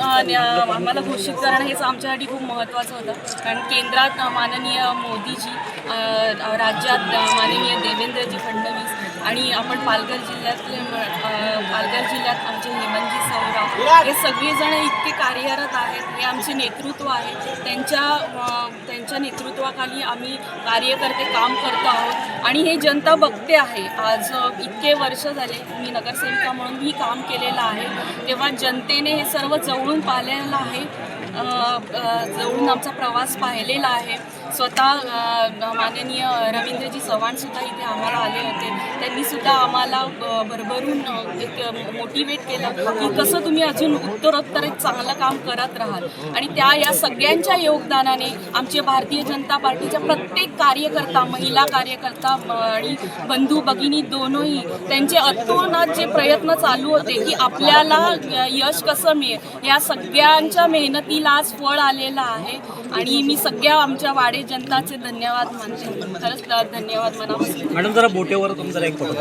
आम्हाला घोषित करणं हेच आमच्यासाठी खूप महत्त्वाचं होतं. कारण केंद्रात माननीय मोदीजी राज्यात माननीय देवेंद्रजी फडणवीस आणि आपण पालघर जिल्ह्यातले पालघर जिल्ह्यात आमचे हे सगळेजण इतके कार्यरत आहेत हे आमचे नेतृत्व आहे. त्यांच्या त्यांच्या नेतृत्वाखाली आम्ही कार्यकर्ते काम करतो आहोत. आणि हे जनता बघते आहे. आज इतके वर्ष झाले मी नगरसेविका म्हणून मी काम केलेलं आहे. तेव्हा जनतेने हे सर्व जवळून पाहिलेलं आहे. जवळून आमचा प्रवास पाहिलेला आहे. स्वतः माननीय रवींद्रजी चव्हाणसुद्धा इथे आम्हाला आले होते. त्यांनीसुद्धा आम्हाला भरभरून एक मोटिवेट केलं की कसं तुम्ही अजून उत्तरोत्तर एक चांगलं काम करत राहाल. आणि त्या या सगळ्यांच्या योगदानाने आमचे भारतीय जनता पार्टीच्या प्रत्येक कार्यकर्ता महिला कार्यकर्ता आणि बंधू भगिनी दोनही त्यांचे अतोनात जे प्रयत्न चालू होते की आपल्याला यश कसं मिळेल या सगळ्यांच्या मेहनतीला आज फळ आलेलं आहे. आणि मी सगळ्या आमच्या वाडे जनताचे धन्यवाद मानते. खरंच धन्यवाद मनापासून. मॅडम जरा बोटेवर तुमचा एक फोटो